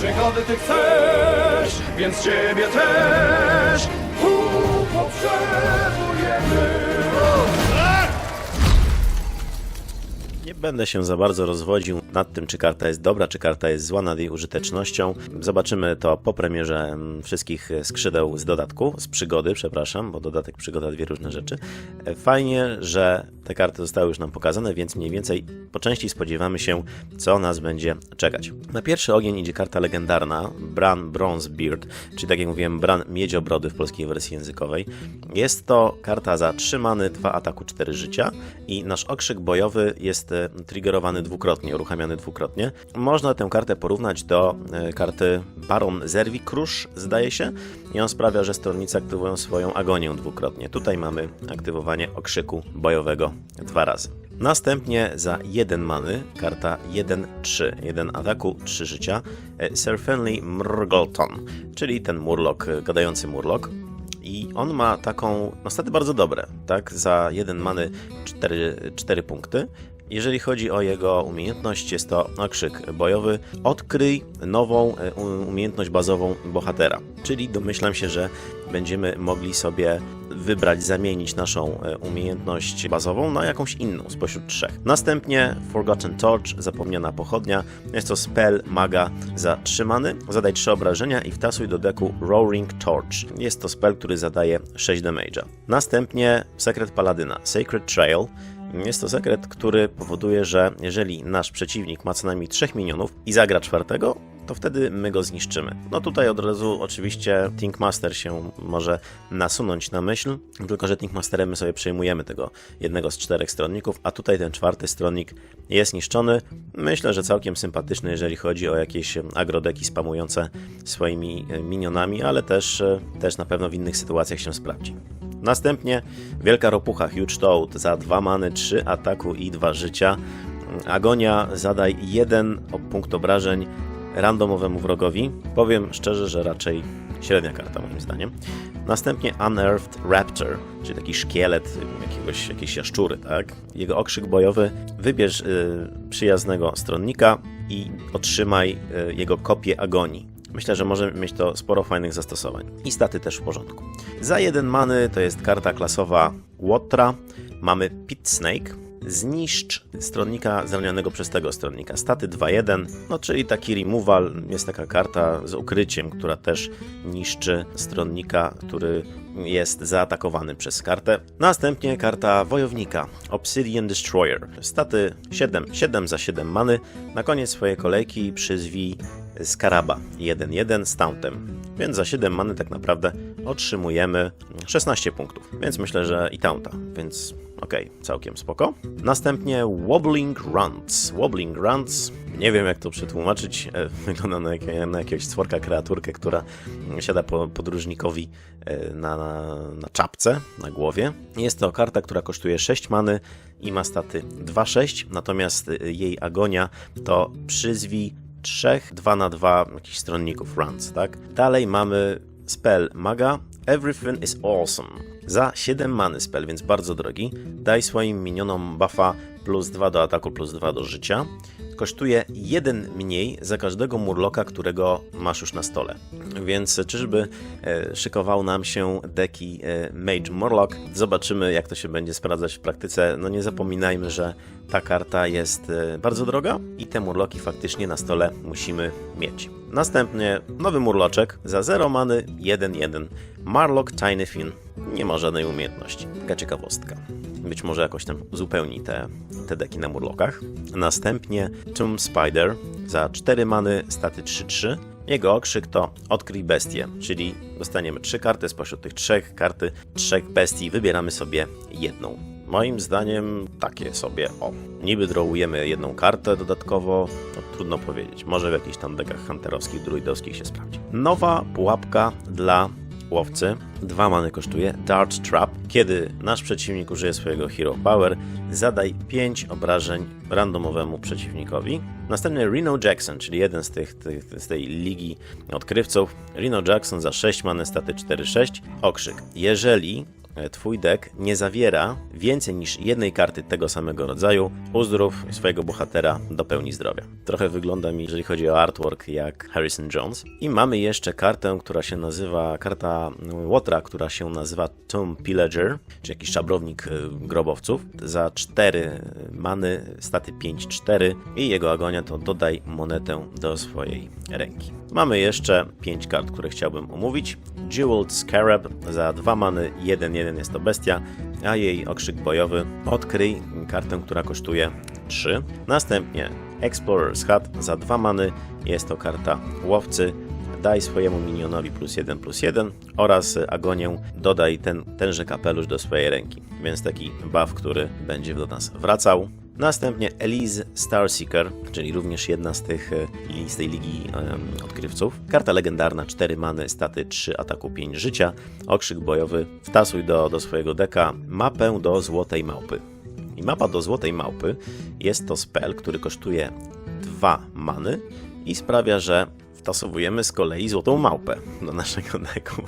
Przygody ty chcesz, więc ciebie też tu potrzebujemy. Nie będę się za bardzo rozwodził nad tym, czy karta jest dobra, czy karta jest zła, nad jej użytecznością. Zobaczymy to po premierze wszystkich skrzydeł z dodatku, z przygody, przepraszam, bo dodatek przygoda dwie różne rzeczy. E, Fajnie, że te karty zostały już nam pokazane, więc mniej więcej po części spodziewamy się, co nas będzie czekać. Na pierwszy ogień idzie karta legendarna, Bran Bronzebeard, czyli tak jak mówiłem, Bran Miedziobrody w polskiej wersji językowej. Jest to karta za 3 many, 2 ataku, 4 życia i nasz okrzyk bojowy jest triggerowany dwukrotnie, uruchamiany dwukrotnie. Można tę kartę porównać do e, karty Baron Zerwi Krusz, zdaje się, i on sprawia, że stronnicy aktywują swoją agonię dwukrotnie. Tutaj mamy aktywowanie okrzyku bojowego dwa razy. Następnie za 1 many, karta 1-3, 1 ataku, 3 życia, e, Sir Fenley Mrgleton, czyli ten murlok, e, gadający murlok. I on ma taką, no staty bardzo dobre, tak? Za 1 many 4, 4 punkty. Jeżeli chodzi o jego umiejętność, jest to okrzyk bojowy. Odkryj nową e, umiejętność bazową bohatera. Czyli domyślam się, że będziemy mogli sobie wybrać, zamienić naszą e, umiejętność bazową na jakąś inną spośród trzech. Następnie Forgotten Torch, zapomniana pochodnia. Jest to spell maga za 3 many. Zadaj 3 obrażenia i wtasuj do deku Roaring Torch. Jest to spell, który zadaje 6 damage'a. Następnie sekret paladyna, Sacred Trail. Jest to sekret, który powoduje, że jeżeli nasz przeciwnik ma co najmniej 3 minionów i zagra czwartego, to wtedy my go zniszczymy. No tutaj od razu oczywiście Thinkmaster się może nasunąć na myśl, tylko że Thinkmasterem my sobie przejmujemy tego jednego z czterech stronników, a tutaj ten czwarty stronnik jest niszczony. Myślę, że całkiem sympatyczny, jeżeli chodzi o jakieś agrodeki spamujące swoimi e, minionami, ale też, e, też na pewno w innych sytuacjach się sprawdzi. Następnie Wielka Ropucha Huge Toad za 2 many, 3 ataku i 2 życia. Agonia zadaj 1 punkt obrażeń randomowemu wrogowi. Powiem szczerze, że raczej średnia karta moim zdaniem. Następnie Unearthed Raptor, czyli taki szkielet jakiegoś, jakiejś jaszczury, tak? Jego okrzyk bojowy. Wybierz y, przyjaznego stronnika i otrzymaj y, jego kopię agonii. Myślę, że może mieć to sporo fajnych zastosowań. I staty też w porządku. Za jeden many to jest karta klasowa Łotra. Mamy Pit Snake. Zniszcz stronnika zranionego przez tego stronnika. Staty 2-1, no czyli taki removal. Jest taka karta z ukryciem, która też niszczy stronnika, który jest zaatakowany przez kartę. Następnie karta wojownika Obsidian Destroyer. Staty 7, 7 za 7 many. Na koniec swojej kolejki przyzwij Skaraba 1-1 z Tauntem. Więc za 7 many tak naprawdę otrzymujemy 16 punktów. Więc myślę, że i Taunta. Więc okej, całkiem spoko. Następnie Wobbling Runs. Wobbling Runs. Nie wiem jak to przetłumaczyć. E, Wygląda na, jakie, na jakiegoś kreaturkę, która siada po podróżnikowi e, na, na, na czapce, na głowie. Jest to karta, która kosztuje 6 many i ma staty 2-6, natomiast e, jej agonia to przyzwij trzech 2 na 2 jakichś stronników runs, tak? Dalej mamy spell maga Everything is awesome. Za 7 many spell, więc bardzo drogi. Daj swoim minionom buffa plus 2 do ataku, plus 2 do życia. Kosztuje 1 mniej za każdego murloka, którego masz już na stole. Więc czyżby e, szykował nam się deki e, Mage Murloc? Zobaczymy, jak to się będzie sprawdzać w praktyce. No nie zapominajmy, że ta karta jest e, bardzo droga i te murloki faktycznie na stole musimy mieć. Następnie nowy murloczek za 0 many 1-1. Marlock Tiny Fin. Nie ma żadnej umiejętności. Taka ciekawostka. Być może jakoś tam uzupełni te, te deki na murlokach. Następnie Tomb Spider za 4 many staty 3-3. Jego okrzyk to odkryj bestię, czyli dostaniemy trzy karty spośród tych trzech karty, trzech bestii, wybieramy sobie jedną. Moim zdaniem takie sobie, o, niby drawujemy jedną kartę dodatkowo, no trudno powiedzieć, może w jakichś tam dekach hunterowskich, druidowskich się sprawdzi. Nowa pułapka dla łowcy, dwa many kosztuje, Dart Trap. Kiedy nasz przeciwnik użyje swojego Hero Power, zadaj 5 obrażeń randomowemu przeciwnikowi. Następnie Reno Jackson, czyli jeden z, tych, tych, z tej ligi odkrywców. Reno Jackson za 6 many, staty 4-6. Okrzyk. Jeżeli twój deck nie zawiera więcej niż jednej karty tego samego rodzaju, uzdrów swojego bohatera do pełni zdrowia. Trochę wygląda mi, jeżeli chodzi o artwork, jak Harrison Jones. I mamy jeszcze kartę, która się nazywa, karta Łotra, która się nazywa Tomb Pillager, czy jakiś szabrownik e, grobowców. Za 4 many, staty 5-4 i jego agonia to dodaj monetę do swojej ręki. Mamy jeszcze 5 kart, które chciałbym omówić. Jeweled Scarab za 2 many, 1-1 jest to bestia, a jej okrzyk bojowy odkryj kartę, która kosztuje 3. Następnie Explorer's Hat za 2 many, jest to karta łowcy, daj swojemu minionowi plus 1 plus 1 oraz agonię dodaj ten, tenże kapelusz do swojej ręki. Więc taki buff, który będzie do nas wracał. Następnie Elise Starseeker, czyli również jedna z tych e, z tej ligi em, odkrywców. Karta legendarna, 4 many, staty 3 ataku 5 życia. Okrzyk bojowy, wtasuj do, do swojego deka mapę do złotej małpy. I mapa do złotej małpy jest to spell, który kosztuje 2 many i sprawia, że wtasowujemy z kolei złotą małpę do naszego deku.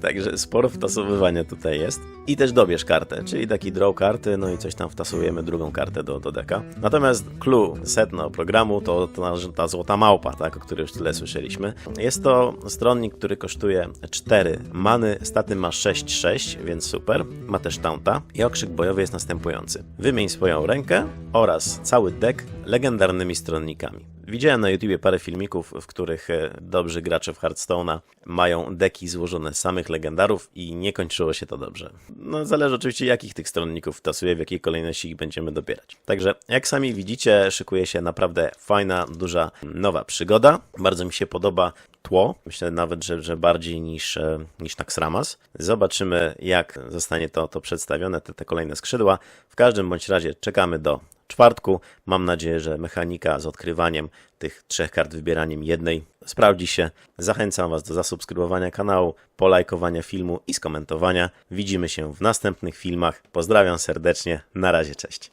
Także sporo wtasowywania tutaj jest. I też dobierz kartę, czyli taki draw karty, no i coś tam wtasujemy drugą kartę do, do deka. Natomiast clue, sedno programu to ta, ta złota małpa, tak, o której już tyle słyszeliśmy. Jest to stronnik, który kosztuje 4 many, staty ma 6-6, więc super. Ma też taunta i okrzyk bojowy jest następujący. Wymień swoją rękę oraz cały deck legendarnymi stronnikami. Widziałem na YouTubie parę filmików, w których e, dobrzy gracze w Hearthstone'a mają deki złożone z samych legendarów i nie kończyło się to dobrze. No zależy oczywiście jakich tych stronników wtasuję, w jakiej kolejności ich będziemy dobierać. Także jak sami widzicie, szykuje się naprawdę fajna, duża, nowa przygoda. Bardzo mi się podoba tło. Myślę nawet, że, że bardziej niż, e, niż Naxxramas. Zobaczymy, jak zostanie to, to przedstawione, te, te kolejne skrzydła. W każdym bądź razie czekamy do czwartku. Mam nadzieję, że mechanika z odkrywaniem tych trzech kart, wybieraniem jednej sprawdzi się. Zachęcam Was do zasubskrybowania kanału, polajkowania filmu i skomentowania. Widzimy się w następnych filmach. Pozdrawiam serdecznie. Na razie, cześć.